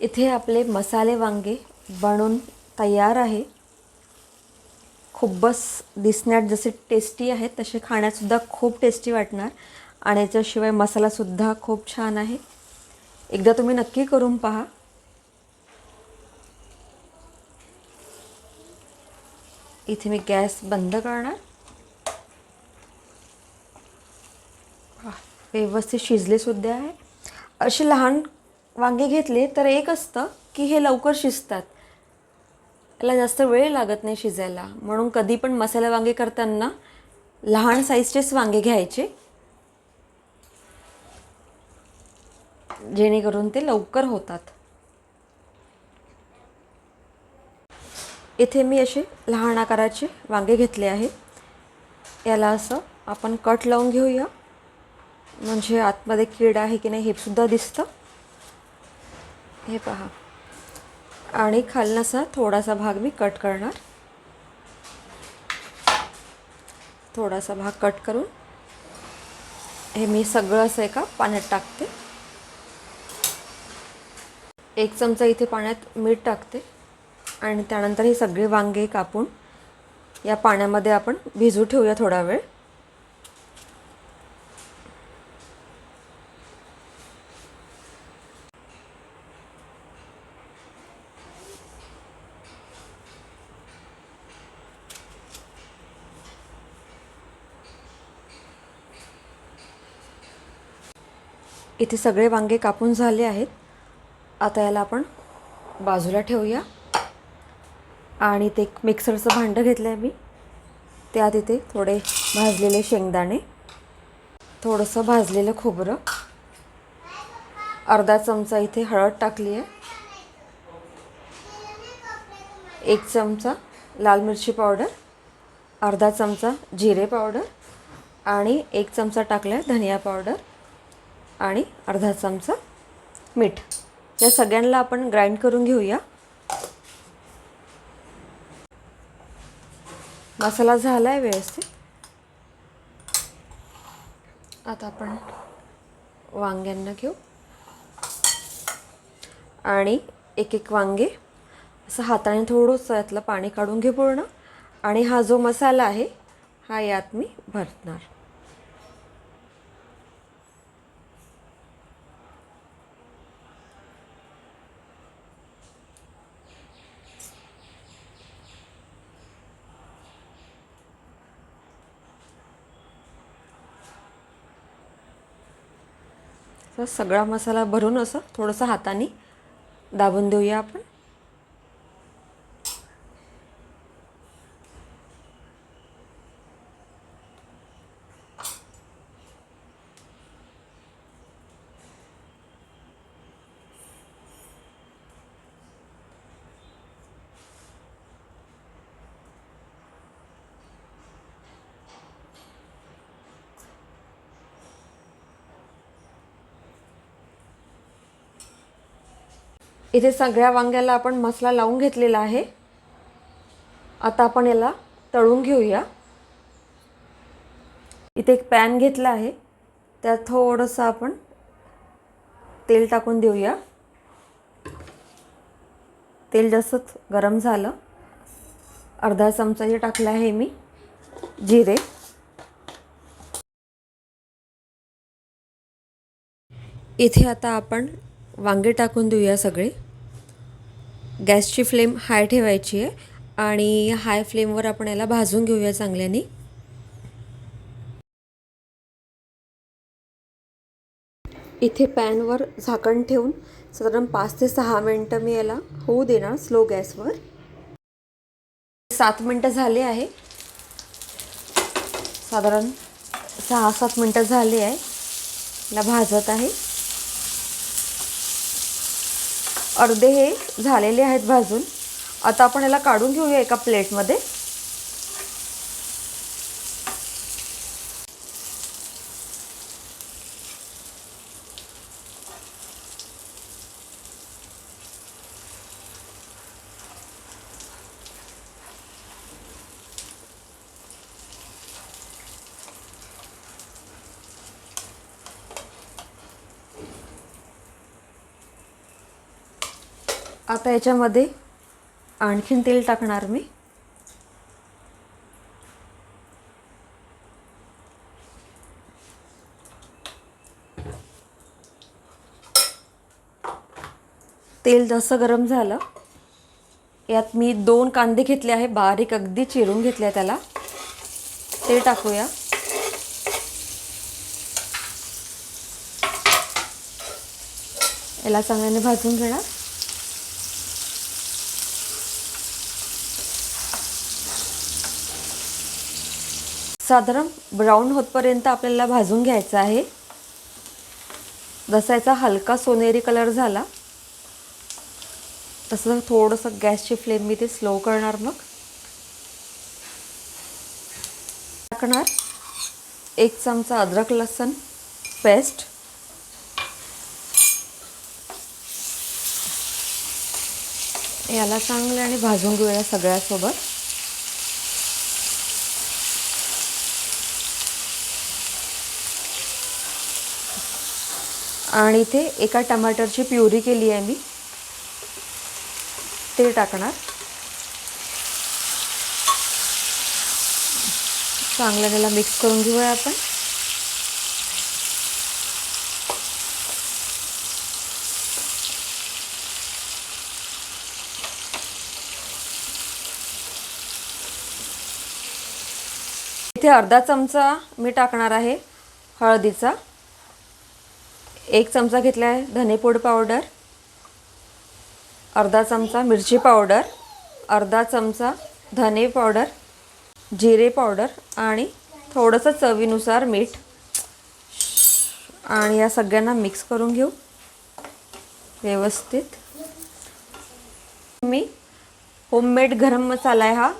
इथे आपले मसाले वांगे बनून तयार आहे. खूपच दिसण्यात जसे टेस्टी आहेत तसे खाण्यातसुद्धा खूप टेस्टी वाटणार. आणि याच्याशिवाय मसालासुद्धा खूप छान आहे. एकदा तुम्ही नक्की करून पहा. इथे मी गॅस बंद करणार. व्यवस्थित शिजले सुद्धा आहे. असे लहान वांगे घेतले तर एक असतं की हे लवकर शिजतात. याला जास्त वेळ लागत नाही शिजायला. म्हणून कधी पण मसाला वांगे करताना लहान साईजचेच वांगे घ्यायचे. जेणेकरून ते लवकर होतात. इथे मी असे लहान आकाराचे वांगे घेतले आहे याला असं आपण कट लावून घेऊया. म्हणजे आतमध्ये कीड आहे की नाही हे सुद्धा दिसतं. हे पहा. आणि खालनासा थोडासा भाग मी कट करणार. थोडासा भाग कट करून हे मी सगळं असं एका पाण्यात टाकते. एक चमचा इथे पाण्यात मीठ टाकते. आणि त्यानंतर ही सगळी वांगे कापून या पाण्यामध्ये आपण भिजू ठेवूया थोडा वेळ. इथे सगळे वांगे कापून झाले आहेत. आता याला आपण बाजूला ठेवूया. आणि ते एक मिक्सरचं भांडं घेतलं आहे मी. त्यात इथे थोडे भाजलेले शेंगदाणे थोडंसं भाजलेलं खोबरं. अर्धा चमचा इथे हळद टाकली आहे एक चमचा लाल मिरची पावडर अर्धा चमचा जिरे पावडर आणि एक चमचा टाकला आहे धनिया पावडर. आणि अर्धा चमचा मीठ. या सगळ्यांना आपण ग्राइंड करून घेऊया. मसाला झाला आहे व्यवस्थित. आता आपण वांग्यांना घेऊ. आणि एक एक वांगे. असं हाताने थोडंसं यातलं पाणी काढून घे पूर्ण. आणि हा जो मसाला आहे हा यात मी भरणार. तर सगळा मसाला भरून असं थोडंसं हाताने दाबून देऊया आपण. इथे सगळ्या वांग्याला आपण मसाला लावून घेतलेला आहे. आता आपण याला तळून घेऊया. इथे एक पॅन घेतला आहे. त्यात थोडंसं आपण तेल टाकून देऊया. तेल जास्त गरम झालं. अर्धा चमचा हे टाकला आहे मी. जिरे. इथे आता आपण वांगे टाकून देऊया सगळे. गॅसची फ्लेम हाय ठेवायची आहे आणि हाय फ्लेमवर आपण याला भाजून घेऊया चांगल्याने. इथे पॅनवर झाकण ठेवून साधारण पाच ते सहा मिनटं मी याला होऊ देणार स्लो गॅसवर. सात मिनटं झाले आहे. साधारण सहा सात मिनटं झाले आहे. याला भाजत आहे. अर्धे हे झालेले आहेत भाजून. आता आपण याला काढून घेऊया एका प्लेटमध्ये. आता याच्यामध्ये आणखीन तेल टाकणार मी. तेल जसं गरम झालं यात मी दोन कांदे घेतले आहे बारीक अगदी चिरून घेतले त्याला. ते टाकूया. याला चांगल्याने भाजून घेणार. साधारण ब्राऊन होतपर्यंत आपल्याला भाजून घ्यायचं आहे. जसा याचा हलका सोनेरी कलर झाला. तसं थोडंसं गॅसची फ्लेम मी ते स्लो करणार मग. टाकणार एक चमचा अद्रक लसण पेस्ट याला चांगल्याने भाजून घेऊया सगळ्यासोबत. आणि इथे एका टमाटरची प्युरी केली आहे मी. ते टाकणार. चांगलं त्याला मिक्स करून घेऊया आपण. इथे अर्धा चमचा मी टाकणार आहे हळदीचा. एक चमचा घेतला आहे धनेपूड पावडर अर्धा चमचा मिरची पावडर अर्धा चमचा धने पावडर जिरे पावडर आणि थोडंसं चवीनुसार मीठ. आणि या सगळ्यांना मिक्स करून घेऊ. व्यवस्थित. मी होममेड गरम मसाला आहे हा.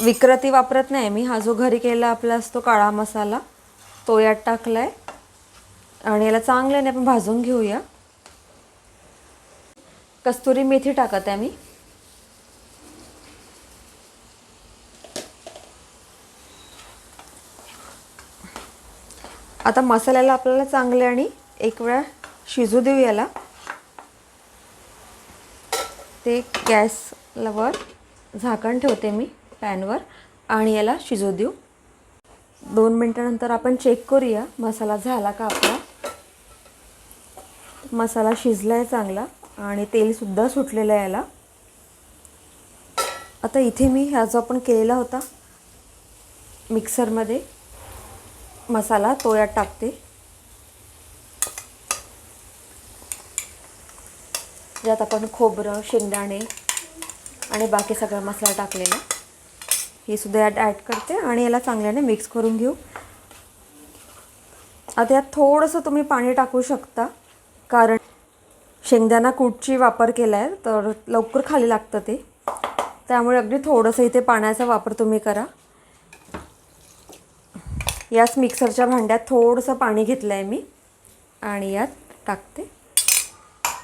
विक्रती वापरत नाही मी. हा जो घरी केला आपला असतो काळा मसाला तो यात टाकला आहे आणि याला चांगल्याने आपण भाजून घेऊया. कस्तुरी मेथी टाकत आहे मी आता मसाल्याला आपल्याला चांगले आणि एक वेळा शिजू देऊ याला. ते गॅसवर झाकण ठेवते मी पॅनवर आणि याला शिजू देऊ. दोन मिनटानंतर आपण चेक करूया मसाला झाला का आपला. मसाला शिजला आहे चांगला आणि तेलसुद्धा सुटलेलं आहे याला. आता इथे मी ह्या जो आपण केलेला होता मिक्सरमध्ये मसाला तो यात टाकते. ज्यात आपण खोबरं शेंगदाणे आणि बाकी सगळा मसाला टाकलेला. हे सुद्धा यात ॲड करते आणि याला चांगल्याने मिक्स करून घेऊ. आता यात थोडंसं तुम्ही पाणी टाकू शकता. कारण शेंगदाणा कूटची वापर केला आहे तर लवकर खाली लागतं ते. त्यामुळे अगदी थोडंसं इथे पाण्याचा वापर तुम्ही करा. याच मिक्सरच्या भांड्यात थोडंसं पाणी घेतलं आहे मी आणि यात टाकते.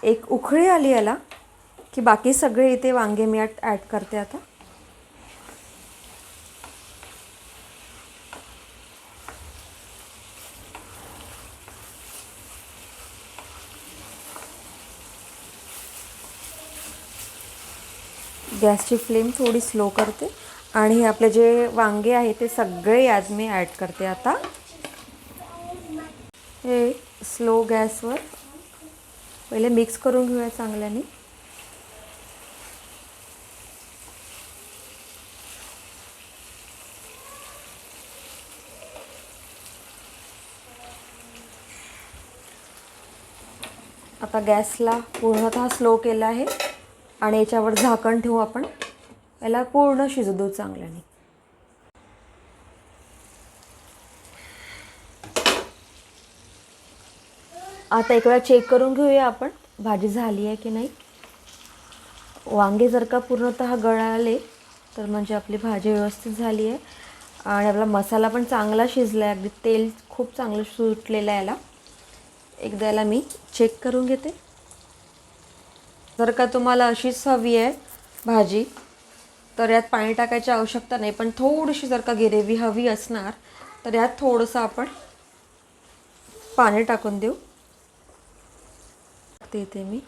एक उखळी आली याला की बाकी सगळे इथे वांगे मी यात ॲड करते आता. गॅसची फ्लेम थोडी स्लो करते आणि आपले जे वांगे आहे ते सगळे यात मी ॲड करते आता. हे स्लो गॅसवर पहिले मिक्स करून घेऊया चांगल्याने. आता गॅसला पूर्णतः स्लो केला आहे. आणि याच्यावर झाकण ठेवू आपण. याला पूर्ण शिजू देऊ चांगल्याने. आता एक वेळा चेक करून घेऊया आपण भाजी झाली आहे की नाही. वांगे जर का पूर्णतः गळाले तर म्हणजे आपली भाजी व्यवस्थित झाली आहे. आणि आपला मसाला पण चांगला शिजला आहे. अगदी तेल खूप चांगलं सुटलेलं आहे याला. एकदा याला मी चेक करून घेते. जर का तुम्हाला अशीच हवी आहे भाजी तर यात पाणी टाकायची आवश्यकता नाही. पण थोडीशी जर का गिरेवी हवी असणार तर यात थोडंसं आपण पाणी टाकून देऊ. ते इथे मी.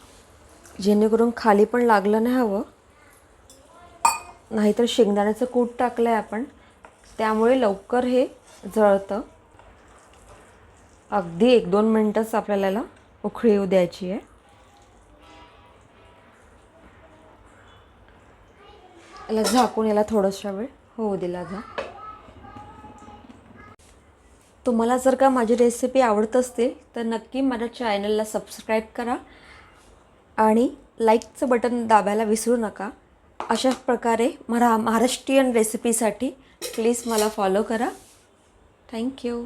जेणेकरून खाली पण लागलं नाही हवं. नाहीतर शेंगदाण्याचं कूट टाकलं आहे आपण. त्यामुळे लवकर हे जळतं. अगदी एक दोन मिनटंच आपल्याला उखळी येऊ द्यायची आहे. याला झाकून याला थोडासा वेळ होऊ दिला जा. तुम्हाला जर का माझी रेसिपी आवडत असतील तर नक्की माझ्या चॅनलला सबस्क्राईब करा आणि लाईकचं बटन दाबायला विसरू नका. अशा प्रकारे मरा महाराष्ट्रीयन रेसिपीसाठी प्लीज मला फॉलो करा. Thank you